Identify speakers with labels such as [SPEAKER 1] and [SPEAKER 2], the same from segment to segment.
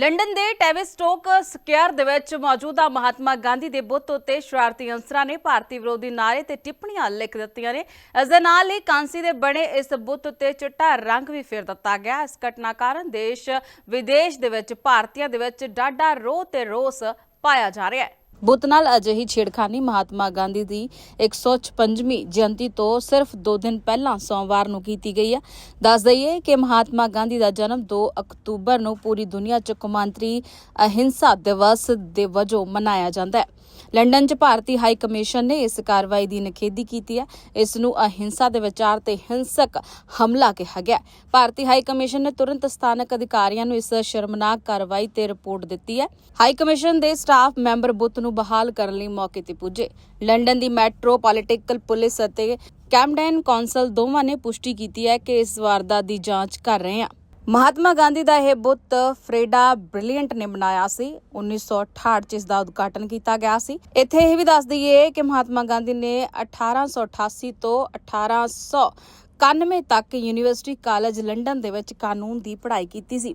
[SPEAKER 1] London ਦੇ ਟੈਵਿਸਟੋਕ square ਦੇ ਵਿੱਚ ਮੌਜੂਦਾ ਮਹਾਤਮਾ ਗਾਂਧੀ ਦੇ ਬੁੱਤ ਉੱਤੇ ਸ਼ਰਾਰਤੀ ਅਨਸਰਾਂ ਨੇ ਭਾਰਤੀ ਵਿਰੋਧੀ ਨਾਅਰੇ ਤੇ ਟਿੱਪਣੀਆਂ ਲਿਖ ਦਿੱਤੀਆਂ ਨੇ। ਇਸ ਦੇ ਨਾਲ ਹੀ ਕਾਂਸੀ ਦੇ ਬਣੇ ਇਸ ਬੁੱਤ ਉੱਤੇ ਚਿੱਟਾ ਰੰਗ ਵੀ ਫੇਰ ਦਿੱਤਾ ਗਿਆ। ਇਸ ਘਟਨਾ ਕਾਰਨ ਦੇਸ਼ ਵਿਦੇਸ਼ ਦੇ ਵਿੱਚ ਭਾਰਤੀਆਂ ਦੇ ਵਿੱਚ ਡਾਢਾ ਰੋਹ ਤੇ ਰੋਸ ਪਾਇਆ ਜਾ ਰਿਹਾ ਹੈ। ਬੁੱਤ ਨਾਲ ਅਜਿਹੀ ਛੇੜਖਾਨੀ ਮਹਾਤਮਾ ਗਾਂਧੀ ਦੀ 156ਵੀਂ ਜਯੰਤੀ ਤੋਂ ਸਿਰਫ 2 ਦਿਨ ਪਹਿਲਾਂ ਸੋਮਵਾਰ ਨੂੰ ਕੀਤੀ ਗਈ ਹੈ ਦੱਸ ਦਈਏ ਕਿ ਮਹਾਤਮਾ ਗਾਂਧੀ ਦਾ ਜਨਮ 2 ਅਕਤੂਬਰ ਨੂੰ ਪੂਰੀ ਦੁਨੀਆ 'ਚ ਕੌਮਾਂਤਰੀ ਅਹਿੰਸਾ ਦਿਵਸ ਦੇ ਵਜੋਂ ਮਨਾਇਆ ਜਾਂਦਾ ਹੈ। ਲੰਡਨ 'ਚ ਭਾਰਤੀ ਹਾਈ ਕਮਿਸ਼ਨ ਨੇ ਇਸ ਕਾਰਵਾਈ ਦੀ ਨਿਖੇਧੀ ਕੀਤੀ ਹੈ। ਇਸ ਨੂੰ ਅਹਿੰਸਾ ਦੇ ਵਿਚਾਰ ਤੇ ਹਿੰਸਕ ਹਮਲਾ ਕਿਹਾ ਗਿਆ ਭਾਰਤੀ ਹਾਈ ਕਮਿਸ਼ਨ ਨੇ ਤੁਰੰਤ ਸਥਾਨਕ ਅਧਿਕਾਰੀਆਂ ਨੂੰ ਇਸ ਸ਼ਰਮਨਾਕ ਕਾਰਵਾਈ ਤੇ ਰਿਪੋਰਟ ਦਿੱਤੀ ਹੈ। ਹਾਈ ਕਮਿਸ਼ਨ ਦੇ ਸਟਾਫ ਮੈਂਬਰ ਬੁੱਤ ਨੂੰ ਬਹਾਲ ਕਰਨ ਲਈ ਮੌਕੇ ਤੇ ਪੁੱਜੇ। ਲੰਡਨ ਦੀ ਮੈਟਰੋਪੋਲੀਟੀਕਲ ਪੁਲਿਸ ਅਤੇ ਕੈਮਡਨ ਕੌਂਸਲ ਦੋਵਾਂ ਨੇ ਪੁਸ਼ਟੀ ਕੀਤੀ ਹੈ ਕਿ ਇਸ ਵਾਰਦਾਤ ਦੀ ਜਾਂਚ ਕਰ ਰਹੇ ਹਾਂ। ਮਹਾਤਮਾ ਗਾਂਧੀ ਦਾ ਇਹ ਬੁੱਤ ਫਰੇਡਾ ਬ੍ਰਿਲੀਅੰਟ ਨੇ ਬਣਾਇਆ ਸੀ। 1968 ਚ ਇਸ ਦਾ ਉਦਘਾਟਨ ਕੀਤਾ ਗਿਆ ਸੀ। ਇੱਥੇ ਇਹ ਵੀ ਦੱਸ ਦਈਏ ਕਿ ਮਹਾਤਮਾ ਗਾਂਧੀ ਨੇ 1888 ਤੋਂ 1891 ਤੱਕ ਯੂਨੀਵਰਸਿਟੀ ਕਾਲਜ ਲੰਡਨ ਦੇ ਵਿੱਚ ਕਾਨੂੰਨ ਦੀ ਪੜ੍ਹਾਈ ਕੀਤੀ ਸੀ।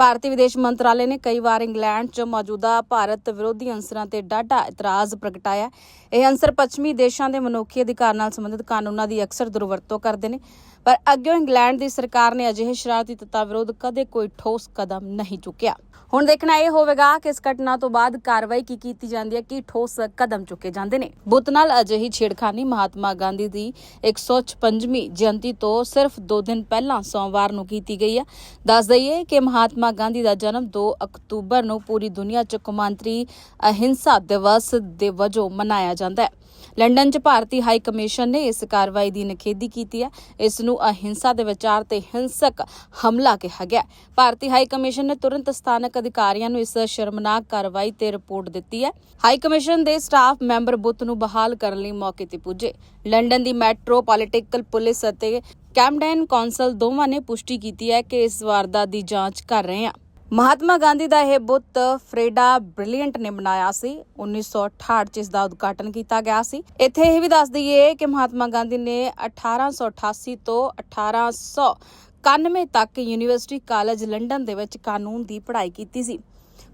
[SPEAKER 1] ਭਾਰਤੀ ਵਿਦੇਸ਼ ਮੰਤਰਾਲੇ ਨੇ ਕਈ ਵਾਰ ਇੰਗਲੈਂਡ 'ਚ ਮੌਜੂਦਾ ਭਾਰਤ ਵਿਰੋਧੀ ਅੰਸਰਾਂ ਤੇ ਡਾਢਾ ਇਤਰਾਜ਼ ਪ੍ਰਗਟਾਇਆ। ਇਹ ਅੰਸਰ ਪੱਛਮੀ ਦੇਸ਼ਾਂ ਦੇ ਮਨੁੱਖੀ ਅਧਿਕਾਰ ਨਾਲ ਸੰਬੰਧਿਤ ਕਾਨੂੰਨਾਂ ਦੀ ਅਕਸਰ ਦੁਰਵਰਤੋਂ ਕਰਦੇ ਨੇ। ਪਰ ਅੱਗੇ ਇੰਗਲੈਂਡ ਦੀ ਸਰਕਾਰ ਨੇ ਅਜਿਹੇ ਸ਼ਰਾਰਤੀ ਤੱਤਾਂ ਵਿਰੁੱਧ ਕਦੇ ਕੋਈ ਠੋਸ ਕਦਮ ਨਹੀਂ ਚੁੱਕਿਆ। ਹੁਣ ਦੇਖਣਾ ਇਹ ਹੋਵੇਗਾ ਕਿ ਇਸ ਘਟਨਾ ਤੋਂ ਬਾਅਦ ਕਾਰਵਾਈ ਕੀ ਕੀਤੀ ਜਾਂਦੀ ਹੈ, ਕਿ ਠੋਸ ਕਦਮ ਚੁੱਕੇ ਜਾਂਦੇ ਨੇ। ਬੁੱਤ ਨਾਲ ਅਜਿਹੀ ਛੇੜਖਾਨੀ ਮਹਾਤਮਾ ਗਾਂਧੀ ਦੀ 156ਵੀਂ ਜਯੰਤੀ ਤੋਂ ਸਿਰਫ 2 ਦਿਨ ਪਹਿਲਾਂ ਸੋਮਵਾਰ ਨੂੰ ਕੀਤੀ ਗਈ ਹੈ। ਦੱਸ ਦਈਏ ਕਿ ਮਹਾਤਮਾ ਗਾਂਧੀ ਦਾ ਜਨਮ 2 ਅਕਤੂਬਰ ਨੂੰ ਪੂਰੀ ਦੁਨੀਆ 'ਚ ਕੌਮਾਂਤਰੀ ਅਹਿੰਸਾ ਦਿਵਸ ਦੇ ਵਜੋਂ ਮਨਾਇਆ ਜਾਂਦਾ ਹੈ। ਲੰਡਨ 'ਚ ਭਾਰਤੀ ਹਾਈ ਕਮਿਸ਼ਨ ਨੇ ਇਸ ਕਾਰਵਾਈ ਦੀ ਨਿਖੇਧੀ ਕੀਤੀ ਹੈ। ਇਸ ਨੂੰ ਅਹਿੰਸਾ ਦੇ ਵਿਚਾਰ ਤੇ ਹਿੰਸਕ ਹਮਲਾ ਕਿਹਾ ਗਿਆ ਭਾਰਤੀ ਹਾਈ ਕਮਿਸ਼ਨ ਨੇ ਤੁਰੰਤ ਸਥਾਨਕ ਅਧਿਕਾਰੀਆਂ ਨੂੰ ਇਸ ਸ਼ਰਮਨਾਕ ਕਾਰਵਾਈ ਤੇ ਰਿਪੋਰਟ ਦਿੱਤੀ ਹੈ। ਹਾਈ ਕਮਿਸ਼ਨ ਦੇ ਸਟਾਫ ਮੈਂਬਰ ਬੁੱਤ ਨੂੰ ਬਹਾਲ ਕਰਨ ਲਈ ਮੌਕੇ ਤੇ ਪੁੱਜੇ। ਲੰਡਨ ਦੀ ਮੈਟਰੋਪੋਲੀਟੀਕਲ ਪੁਲਿਸ ਅਤੇ ਕੈਮਡਨ ਕੌਂਸਲ ਦੋਵਾਂ ਨੇ ਪੁਸ਼ਟੀ ਕੀਤੀ ਹੈ ਕਿ ਇਸ ਵਾਰਦਾਤ ਦੀ ਜਾਂਚ ਕਰ ਰਹੇ ਹਾਂ। ਮਹਾਤਮਾ ਗਾਂਧੀ ਦਾ ਇਹ ਬੁੱਤ ਫਰੇਡਾ ਬ੍ਰਿਲੀਅੰਟ ਨੇ ਬਣਾਇਆ ਸੀ। 1968 ਚ ਇਸ ਦਾ ਉਦਘਾਟਨ ਕੀਤਾ ਗਿਆ ਸੀ। ਇੱਥੇ ਇਹ ਵੀ ਦੱਸ ਦਈਏ ਕਿ ਮਹਾਤਮਾ ਗਾਂਧੀ ਨੇ 1888 ਤੋਂ 1891 ਤੱਕ ਯੂਨੀਵਰਸਿਟੀ ਕਾਲਜ ਲੰਡਨ ਦੇ ਵਿੱਚ ਕਾਨੂੰਨ ਦੀ ਪੜ੍ਹਾਈ ਕੀਤੀ ਸੀ।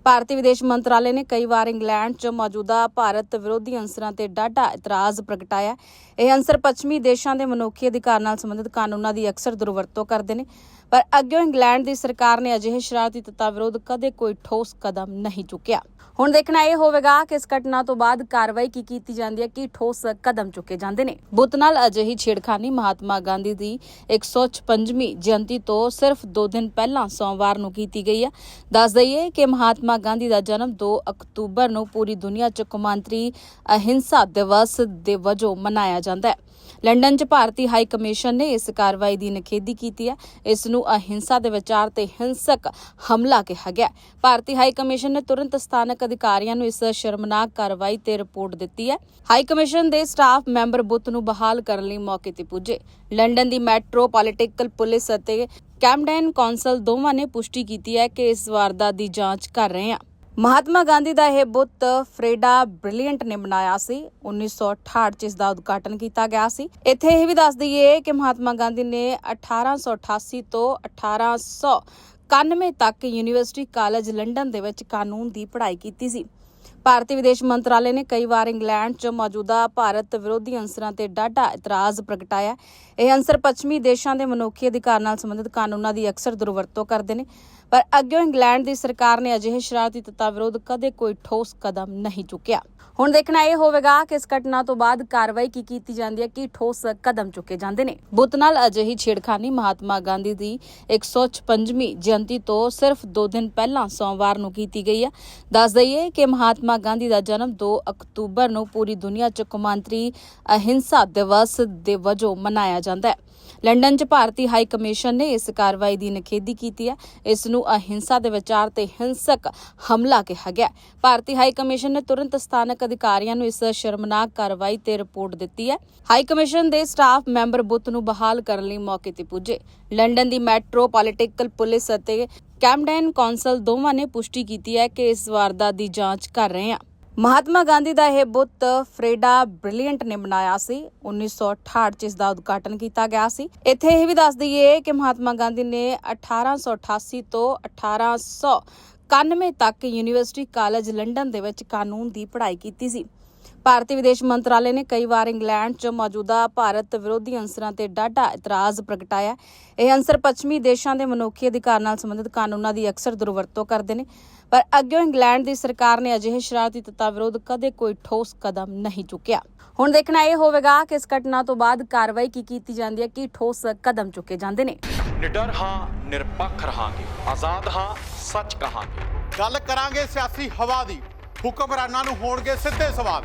[SPEAKER 1] ਭਾਰਤੀ ਵਿਦੇਸ਼ ਮੰਤਰਾਲੇ ਨੇ ਕਈ ਵਾਰ ਇੰਗਲੈਂਡ 'ਚ ਮੌਜੂਦਾ ਭਾਰਤ ਵਿਰੋਧੀ ਅੰਸਰਾਂ ਤੇ ਡਾਢਾ ਇਤਰਾਜ਼ ਪ੍ਰਗਟਾਇਆ। ਇਹ ਅੰਸਰ ਪੱਛਮੀ ਦੇਸ਼ਾਂ ਦੇ ਮਨੁੱਖੀ ਅਧਿਕਾਰ ਨਾਲ ਸੰਬੰਧਿਤ ਕਾਨੂੰਨਾਂ ਦੀ ਅਕਸਰ ਦੁਰਵਰਤੋਂ ਕਰਦੇ ਨੇ। ਪਰ ਅੱਗੇ ਇੰਗਲੈਂਡ ਦੀ ਸਰਕਾਰ ਨੇ ਅਜਿਹੇ ਸ਼ਰਾਰਤੀ ਤੱਤਾਂ ਵਿਰੁੱਧ ਕਦੇ ਕੋਈ ਠੋਸ ਕਦਮ ਨਹੀਂ ਚੁੱਕਿਆ। ਹੁਣ ਦੇਖਣਾ ਇਹ ਹੋਵੇਗਾ ਕਿ ਇਸ ਘਟਨਾ ਤੋਂ ਬਾਅਦ ਕਾਰਵਾਈ ਕੀ ਕੀਤੀ ਜਾਂਦੀ ਹੈ, ਕਿ ਠੋਸ ਕਦਮ ਚੁੱਕੇ ਜਾਂਦੇ ਨੇ। ਬੁੱਤ ਨਾਲ ਅਜਿਹੀ ਛੇੜਖਾਨੀ ਮਹਾਤਮਾ ਗਾਂਧੀ ਦੀ 156ਵੀਂ ਜਯੰਤੀ ਤੋਂ ਸਿਰਫ 2 ਦਿਨ ਪਹਿਲਾਂ ਸੋਮਵਾਰ ਨੂੰ ਕੀਤੀ ਗਈ ਹੈ। ਦੱਸ ਦਈਏ ਕਿ ਮਹਾਤਮਾ ਗਾਂਧੀ ਦਾ ਜਨਮ 2 ਅਕਤੂਬਰ ਨੂੰ ਪੂਰੀ ਦੁਨੀਆ 'ਚ ਕੌਮਾਂਤਰੀ ਅਹਿੰਸਾ ਦਿਵਸ ਦੇ ਵਜੋਂ ਮਨਾਇਆ ਜਾਂਦਾ ਹੈ। ਲੰਡਨ 'ਚ ਭਾਰਤੀ ਹਾਈ ਕਮਿਸ਼ਨ ਨੇ ਇਸ ਕਾਰਵਾਈ ਦੀ ਨਿਖੇਧੀ ਕੀਤੀ ਹੈ। ਇਸ ਨੂੰ ਅਹਿੰਸਾ ਦੇ ਵਿਚਾਰ ਤੇ ਹਿੰਸਕ ਹਮਲਾ ਕਿਹਾ ਗਿਆ ਭਾਰਤੀ ਹਾਈ ਕਮਿਸ਼ਨ ਨੇ ਤੁਰੰਤ ਸਥਾਨਕ ਅਧਿਕਾਰੀਆਂ ਨੂੰ ਇਸ ਸ਼ਰਮਨਾਕ ਕਾਰਵਾਈ ਤੇ ਰਿਪੋਰਟ ਦਿੱਤੀ ਹੈ। ਹਾਈ ਕਮਿਸ਼ਨ ਦੇ ਸਟਾਫ ਮੈਂਬਰ ਬੁੱਤ ਨੂੰ ਬਹਾਲ ਕਰਨ ਲਈ ਮੌਕੇ ਤੇ ਪੁੱਜੇ। ਲੰਡਨ ਦੀ ਮੈਟਰੋਪੋਲੀਟੀਕਲ ਪੁਲਿਸ ਅਤੇ ਕੈਮਡਨ ਕੌਂਸਲ ਦੋਵਾਂ ਨੇ ਪੁਸ਼ਟੀ ਕੀਤੀ ਹੈ ਕਿ ਇਸ ਵਾਰਦਾਤ ਦੀ ਜਾਂਚ ਕਰ ਰਹੇ ਹਾਂ। ਮਹਾਤਮਾ ਗਾਂਧੀ ਦਾ ਇਹ ਬੁੱਤ ਫਰੇਡਾ ਬ੍ਰਿਲੀਅੰਟ ਨੇ ਬਣਾਇਆ ਸੀ। 1968 ਚ ਇਸ ਦਾ ਉਦਘਾਟਨ ਕੀਤਾ ਗਿਆ ਸੀ। ਇੱਥੇ ਇਹ ਵੀ ਦੱਸ ਦਈਏ ਕਿ ਮਹਾਤਮਾ ਗਾਂਧੀ ਨੇ 1888 ਤੋਂ 1891 ਤੱਕ ਯੂਨੀਵਰਸਿਟੀ ਕਾਲਜ ਲੰਡਨ ਦੇ ਵਿੱਚ ਕਾਨੂੰਨ ਦੀ ਪੜ੍ਹਾਈ ਕੀਤੀ ਸੀ। ਭਾਰਤੀ ਵਿਦੇਸ਼ ਮੰਤਰਾਲੇ ਨੇ ਕਈ ਵਾਰ ਇੰਗਲੈਂਡ 'ਚ ਮੌਜੂਦਾ ਭਾਰਤ ਵਿਰੋਧੀ ਅੰਸਰਾਂ ਤੇ ਡਾਢਾ ਇਤਰਾਜ਼ ਪ੍ਰਗਟਾਇਆ। ਇਹ ਅੰਸਰ ਪੱਛਮੀ ਦੇਸ਼ਾਂ ਦੇ ਮਨੁੱਖੀ ਅਧਿਕਾਰ ਨਾਲ ਸੰਬੰਧਿਤ ਕਾਨੂੰਨਾਂ ਦੀ ਅਕਸਰ ਦੁਰਵਰਤੋਂ ਕਰਦੇ ਨੇ। ਪਰ ਅੱਗੇ ਇੰਗਲੈਂਡ ਦੀ ਸਰਕਾਰ ਨੇ ਅਜਿਹੇ ਸ਼ਰਾਰਤੀ ਤੱਤਾਂ ਵਿਰੁੱਧ ਕਦੇ ਕੋਈ ਠੋਸ ਕਦਮ ਨਹੀਂ ਚੁੱਕਿਆ। ਹੁਣ ਦੇਖਣਾ ਇਹ ਹੋਵੇਗਾ ਕਿ ਇਸ ਘਟਨਾ ਤੋਂ ਬਾਅਦ ਕਾਰਵਾਈ ਕੀ ਕੀਤੀ ਜਾਂਦੀ ਹੈ, ਕਿ ਠੋਸ ਕਦਮ ਚੁੱਕੇ ਜਾਂਦੇ ਨੇ। ਬੁੱਤ ਨਾਲ ਅਜਿਹੀ ਛੇੜਖਾਨੀ ਮਹਾਤਮਾ ਗਾਂਧੀ ਦੀ 156ਵੀਂ ਜਯੰਤੀ ਤੋਂ ਸਿਰਫ 2 ਦਿਨ ਪਹਿਲਾਂ ਸੋਮਵਾਰ ਨੂੰ ਕੀਤੀ ਗਈ ਹੈ। ਦੱਸ ਦਈਏ ਕਿ ਮਹਾਤਮਾ ਗਾਂਧੀ ਦਾ ਜਨਮ 2 ਅਕਤੂਬਰ ਨੂੰ ਪੂਰੀ ਦੁਨੀਆ 'ਚ ਕੌਮਾਂਤਰੀ ਅਹਿੰਸਾ ਦਿਵਸ ਦੇ ਵਜੋਂ ਮਨਾਇਆ ਜਾਂਦਾ ਹੈ। ਲੰਡਨ 'ਚ ਭਾਰਤੀ ਹਾਈ ਕਮਿਸ਼ਨ ਨੇ ਇਸ ਕਾਰਵਾਈ ਦੀ ਨਿਖੇਧੀ ਕੀਤੀ ਹੈ। ਇਸ ਨੂੰ ਅਹਿੰਸਾ ਦੇ ਵਿਚਾਰ ਤੇ ਹਿੰਸਕ ਹਮਲਾ ਕਿਹਾ ਗਿਆ ਭਾਰਤੀ ਹਾਈ ਕਮਿਸ਼ਨ ਨੇ ਤੁਰੰਤ ਸਥਾਨਕ ਅਧਿਕਾਰੀਆਂ ਨੂੰ ਇਸ ਸ਼ਰਮਨਾਕ ਕਾਰਵਾਈ ਤੇ ਰਿਪੋਰਟ ਦਿੱਤੀ ਹੈ। ਹਾਈ ਕਮਿਸ਼ਨ ਦੇ ਸਟਾਫ ਮੈਂਬਰ ਬੁੱਤ ਨੂੰ ਬਹਾਲ ਕਰਨ ਲਈ ਮੌਕੇ ਤੇ ਪੁੱਜੇ। ਲੰਡਨ ਦੀ ਮੈਟਰੋਪੋਲੀਟੀਕਲ ਪੁਲਿਸ ਅਤੇ ਕੈਮਡਨ ਕੌਂਸਲ ਦੋਵਾਂ ਨੇ ਪੁਸ਼ਟੀ ਕੀਤੀ ਹੈ ਕਿ ਇਸ ਵਾਰਦਾਤ ਦੀ ਜਾਂਚ ਕਰ ਰਹੇ ਹਾਂ। ਮਹਾਤਮਾ ਗਾਂਧੀ ਦਾ ਇਹ ਬੁੱਤ ਫਰੇਡਾ ਬ੍ਰਿਲੀਅੰਟ ਨੇ ਬਣਾਇਆ ਸੀ। 1968 ਚ ਇਸ ਦਾ ਉਦਘਾਟਨ ਕੀਤਾ ਗਿਆ ਸੀ। ਇੱਥੇ ਇਹ ਵੀ ਦੱਸ ਦਈਏ ਕਿ ਮਹਾਤਮਾ ਗਾਂਧੀ ਨੇ 1888 ਤੋਂ 91 ਤੱਕ ਯੂਨੀਵਰਸਿਟੀ ਕਾਲਜ ਲੰਡਨ ਦੇ ਵਿੱਚ ਕਾਨੂੰਨ ਦੀ ਪੜ੍ਹਾਈ ਕੀਤੀ ਸੀ। ਭਾਰਤੀ ਵਿਦੇਸ਼ ਮੰਤਰਾਲੇ ਨੇ ਕਈ ਵਾਰ ਇੰਗਲੈਂਡ 'ਚ ਮੌਜੂਦਾ ਭਾਰਤ ਵਿਰੋਧੀ ਅੰਸਰਾਂ ਤੇ ਡਾਢਾ ਇਤਰਾਜ਼ ਪ੍ਰਗਟਾਇਆ। ਇਹ ਅੰਸਰ ਪੱਛਮੀ ਦੇਸ਼ਾਂ ਦੇ ਮਨੁੱਖੀ ਅਧਿਕਾਰ ਨਾਲ ਸੰਬੰਧਿਤ ਕਾਨੂੰਨਾਂ ਦੀ ਅਕਸਰ ਦੁਰਵਰਤੋਂ ਕਰਦੇ ਨੇ। ਪਰ ਅੱਗੇ ਇੰਗਲੈਂਡ ਦੀ ਸਰਕਾਰ ਨੇ ਅਜਿਹੇ ਸ਼ਰਾਰਤੀ ਤੱਤਾਂ ਵਿਰੁੱਧ ਕਦੇ ਕੋਈ ਠੋਸ ਕਦਮ ਨਹੀਂ ਚੁੱਕਿਆ। ਹੁਣ ਦੇਖਣਾ ਇਹ ਹੋਵੇਗਾ ਕਿ ਇਸ ਘਟਨਾ ਤੋਂ ਬਾਅਦ ਕਾਰਵਾਈ ਕੀ ਕੀਤੀ ਜਾਂਦੀ ਹੈ ਕੀ ਠੋਸ ਕਦਮ ਚੁੱਕੇ ਜਾਂਦੇ ਨੇ।
[SPEAKER 2] ਨਿਡਰ ਹਾਂ ਨਿਰਪੱਖ ਰਹਾਂਗੇ। ਆਜ਼ਾਦ ਹਾਂ ਸੱਚ ਕਹਾਂਗੇ।
[SPEAKER 3] ਗੱਲ ਕਰਾਂਗੇ ਸਿਆਸੀ ਹਵਾ ਦੀ। ਹੁਕਮਰਾਨਾਂ ਨੂੰ ਹੋਣਗੇ ਸਿੱਧੇ ਸਵਾਲ।